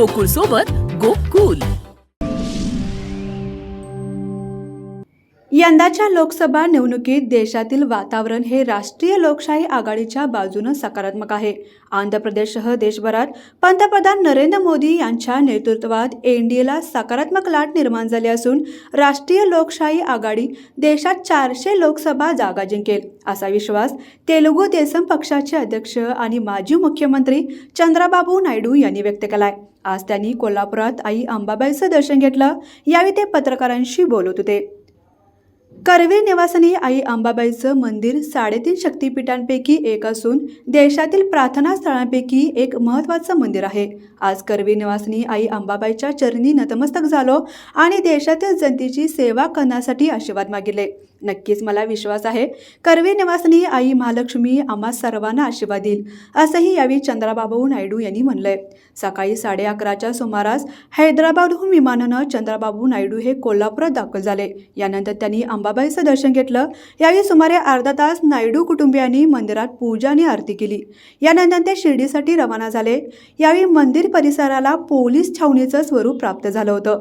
गोकुळ सोबत गोकुल. यंदाच्या लोकसभा निवडणुकीत देशातील वातावरण हे राष्ट्रीय लोकशाही आघाडीच्या बाजूनं सकारात्मक आहे. आंध्र प्रदेशसह देशभरात पंतप्रधान नरेंद्र मोदी यांच्या नेतृत्वात एन डी एला सकारात्मक लाट निर्माण झाली असून राष्ट्रीय लोकशाही आघाडी देशात चारशे लोकसभा जागा जिंकेल असा विश्वास तेलुगू देसम पक्षाचे अध्यक्ष आणि माजी मुख्यमंत्री चंद्राबाबू नायडू यांनी व्यक्त केलाय. आज त्यांनी कोल्हापुरात आई अंबाबाईचं दर्शन घेतलं. यावेळी ते पत्रकारांशी बोलत होते. कर्वे निवासनी आई अंबाबाईचं मंदिर साडेतीन शक्तिपीठांपैकी एक असून देशातील प्रार्थना स्थळांपैकी एक महत्त्वाचं मंदिर आहे. आज कर्वे निवासिनी आई अंबाबाईच्या चरणी नतमस्तक झालो आणि देशातील जनतेची सेवा करण्यासाठी आशीर्वाद मागितले. नक्कीच मला विश्वास आहे कर्वे निवासिनी आई महालक्ष्मी आम्हा सर्वांना आशीर्वाद देईल असंही यावेळी चंद्राबाबू नायडू यांनी म्हणलंय. सकाळी साडे अकराच्या सुमारास हैदराबादहून विमानानं चंद्राबाबू नायडू हे कोल्हापुरात दाखल झाले. यानंतर त्यांनी अंबा अंबाबाईचं दर्शन घेतलं. यावेळी सुमारे अर्धा तास नायडू कुटुंबियांनी मंदिरात पूजा आणि आरती केली. यानंतर ते शिर्डीसाठी रवाना झाले. यावेळी मंदिर परिसराला पोलीस छावणीचं स्वरूप प्राप्त झालं होतं.